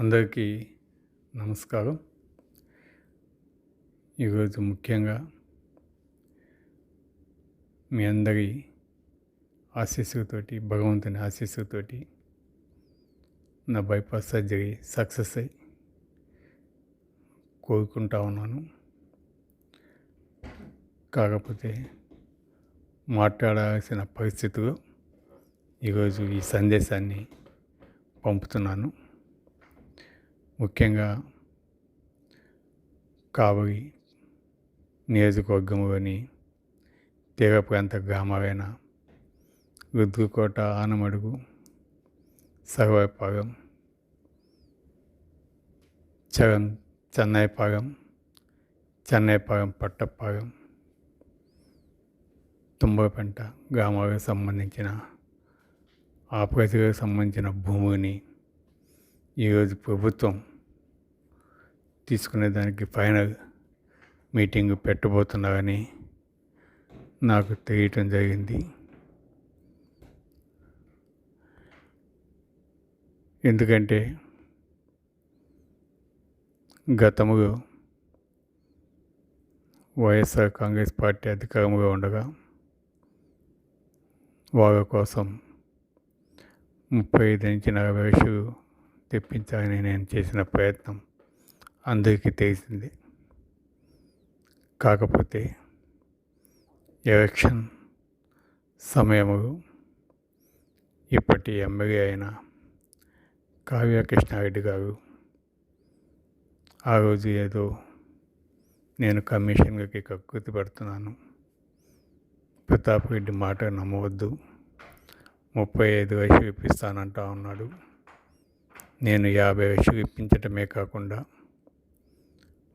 అందరికీ నమస్కారం. ఈరోజు ముఖ్యంగా మీ అందరి ఆశీస్సుతోటి భగవంతుని ఆశీస్సులతోటి నా బైపాస్ సర్జరీ సక్సెస్ అయి కోరుకుంటా ఉన్నాను. కాకపోతే మాట్లాడాల్సిన పరిస్థితులు ఈరోజు ఈ సందేశాన్ని పంపుతున్నాను. ముఖ్యంగా కావలి నియోజకవర్గంలోని తీర ప్రాంత గ్రామాలైన రుద్రుకోట ఆనమడుగు సర్వపాలెం చరణ్ చెన్నైపాగం చెన్నైపాగం పట్టపాగం తుంబరపెంట గ్రామాలకు సంబంధించిన ఆ ప్రజలకు సంబంధించిన భూమిని ఈరోజు ప్రభుత్వం తీసుకునే దానికి ఫైనల్ మీటింగ్ పెట్టబోతున్నారని నాకు తెలియటం జరిగింది. ఎందుకంటే గతములో వైఎస్ఆర్ కాంగ్రెస్ పార్టీ అధికారంలో ఉండగా వాళ్ళ కోసం ముప్పై ఐదు నుంచి నలభై వయసు తెప్పించాలని నేను చేసిన ప్రయత్నం అందరికీ తెలిసింది. కాకపోతే ఎలక్షన్ సమయము ఇప్పటి ఎమ్మెల్యే అయిన కావ్య కృష్ణారెడ్డి గారు ఆ రోజు ఏదో నేను కమిషన్కి కక్కుతి పడుతున్నాను ప్రతాప్ రెడ్డి మాట నమ్మవద్దు. ముప్పై ఐదు వయసు ఇప్పిస్తానంటా ఉన్నాడు. నేను యాభై లక్షలు ఇప్పించటమే కాకుండా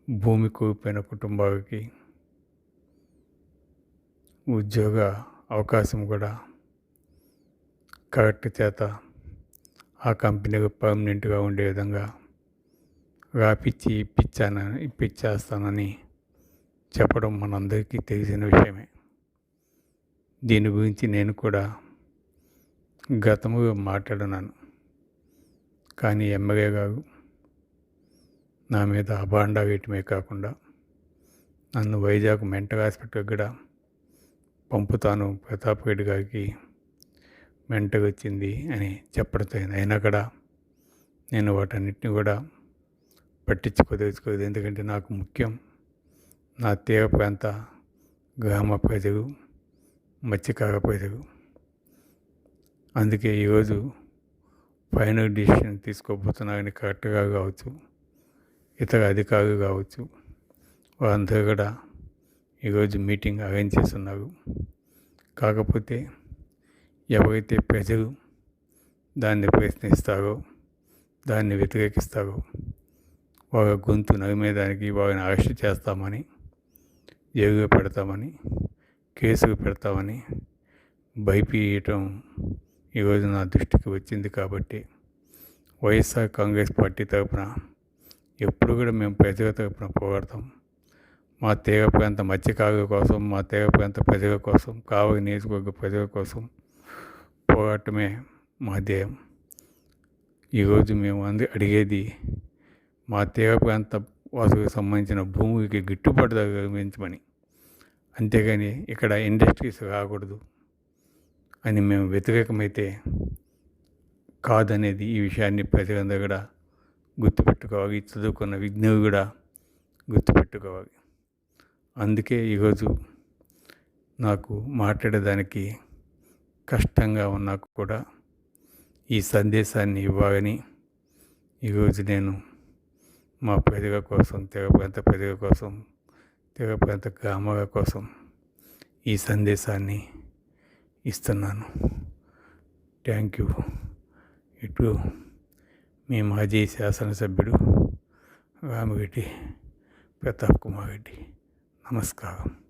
భూమి కూలిపోయిన కుటుంబాలకి ఉద్యోగ అవకాశం కూడా కరెక్ట్ చేత ఆ కంపెనీకి పర్మనెంట్గా ఉండే విధంగా రాపిచ్చి ఇప్పించానని ఇప్పించేస్తానని చెప్పడం మనందరికీ తెలిసిన విషయమే. దీని గురించి నేను కూడా గతముగా మాట్లాడినాను కానీ ఎమ్మెల్యే కాదు నా మీద అభాండ వేయటమే కాకుండా నన్ను వైజాగ్ మెంటల్ హాస్పిటల్కి కూడా పంపుతాను. ప్రతాప్ రెడ్డి గారికి మెంటగా వచ్చింది అని చెప్పడం అయినా కూడా నేను వాటన్నిటిని కూడా పట్టించుకోదలుచుకోలేదు. ఎందుకంటే నాకు ముఖ్యం నా తీర ప్రాంత గ్రామ ప్రజలు మత్స్యకార ప్రజలు. అందుకే ఈరోజు ఫైనల్ డిసిషన్ తీసుకోబోతున్నారని కరెక్ట్గా కావచ్చు ఇతర అధికారులు కావచ్చు వారందరూ కూడా ఈరోజు మీటింగ్ అరేంజ్ చేస్తున్నారు. కాకపోతే ఎవరైతే ప్రజలు దాన్ని ప్రశ్నిస్తారో దాన్ని వ్యతిరేకిస్తారో వారి గొంతు నరిమేదానికి వారిని అరెస్ట్ చేస్తామని జైలులో పెడతామని కేసులు పెడతామని భయపీయటం ఈరోజు నా దృష్టికి వచ్చింది కాబట్టి వైఎస్ఆర్ కాంగ్రెస్ పార్టీ తరఫున ఎప్పుడు కూడా మేము ప్రజల తరఫున పోరాడతాం. మా తీగ ప్రాంత మత్స్యకారుల కోసం మా తీగ ప్రాంత ప్రజల కోసం కావలి నియోజకవర్గ ప్రజల కోసం పోరాటమే మా ధ్యేయం. ఈరోజు మేము అంది అడిగేది మా తీర ప్రాంత వాసులకు సంబంధించిన భూమికి గిట్టుబాటు ధర అంతేగాని ఇక్కడ ఇండస్ట్రీస్ రాకూడదు. అని మేము వ్యతిరేకమైతే కాదనేది ఈ విషయాన్ని ప్రజలందరూ కూడా గుర్తుపెట్టుకోవాలి చదువుకున్న విజ్ఞులు కూడా గుర్తుపెట్టుకోవాలి. అందుకే ఈరోజు నాకు మాట్లాడేదానికి కష్టంగా ఉన్నా కూడా ఈ సందేశాన్ని ఇవ్వాలని ఈరోజు నేను మా ప్రజల కోసం తెగ ప్రాంత ప్రజల కోసం తెగ ప్రాంత గ్రామాల కోసం ఈ సందేశాన్ని ఇస్తున్నాను. Thank you. ఇటు మీ మాజీ శాసనసభ్యుడు రామిరెడ్డి ప్రతాప్ కుమార్ రెడ్డి. నమస్కారం.